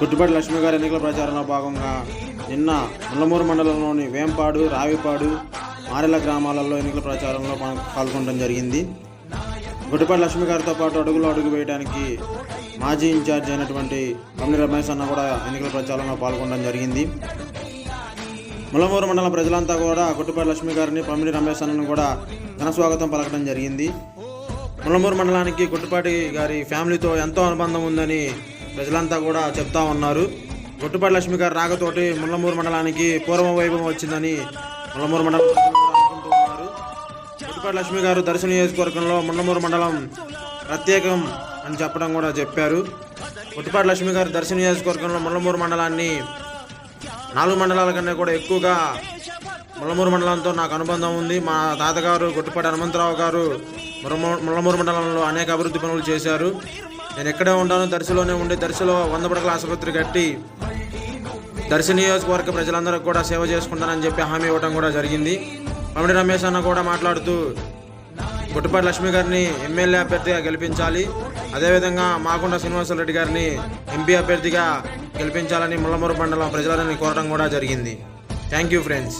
గుట్టుపాటి లక్ష్మి గారి ఎన్నికల ప్రచారంలో భాగంగా నిన్న ముల్లమూరు మండలంలోని వేంపాడు రావిపాడు మారెల గ్రామాలలో ఎన్నికల ప్రచారంలో పాల్గొనడం జరిగింది. గుట్టుపాటి లక్ష్మి గారితో పాటు అడుగులో అడుగు వేయడానికి మాజీ ఇన్ఛార్జ్ అయినటువంటి కమ్మి రమేష్ అన్న కూడా ఎన్నికల ప్రచారంలో పాల్గొనడం జరిగింది. ములమూరు మండలం ప్రజలంతా కూడా గుట్టుపాటి లక్ష్మి గారిని పమ్మిడి రమేష్ అన్నను కూడా ఘన స్వాగతం పలకడం జరిగింది. ములమూరు మండలానికి గుట్టుపాటి గారి ఫ్యామిలీతో ఎంతో అనుబంధం ఉందని ప్రజలంతా కూడా చెప్తా ఉన్నారు. గుట్టుపాటి లక్ష్మి గారు రాకతోటి ముల్లమూరు మండలానికి పూర్వ వైభవం వచ్చిందని ముల్లమూరు మండలం ప్రజలు గుట్టుపాటి లక్ష్మి గారు దర్శన నియోజకవర్గంలో ముల్లమూరు మండలం ప్రత్యేకం అని చెప్పడం కూడా చెప్పారు. గుట్టుపాటి లక్ష్మి గారు దర్శన నియోజకవర్గంలో ముల్లమూరు మండలాన్ని నాలుగు మండలాల కన్నా కూడా ఎక్కువగా ముల్లమూరు మండలంతో నాకు అనుబంధం ఉంది. మా తాతగారు గుట్టుపాటి హనుమంతరావు గారు మురమ- ముల్లమూరు మండలంలో అనేక అభివృద్ధి పనులు చేశారు. నేను ఎక్కడే ఉంటాను దర్శిలోనే ఉండి దర్శిలో వంద పడకల ఆసుపత్రి కట్టి దర్శి నియోజకవర్గ ప్రజలందరికీ కూడా సేవ చేసుకుంటానని చెప్పి హామీ ఇవ్వడం కూడా జరిగింది. పమిడి రమేష్ అన్న కూడా మాట్లాడుతూ గుట్టుపాటి లక్ష్మి గారిని ఎమ్మెల్యే అభ్యర్థిగా గెలిపించాలి. అదేవిధంగా మాకుండ శ్రీనివాసరెడ్డి గారిని ఎంపీ అభ్యర్థిగా గెలిపించాలని ముల్లమూరు మండలం ప్రజలని కోరడం కూడా జరిగింది. Thank you friends.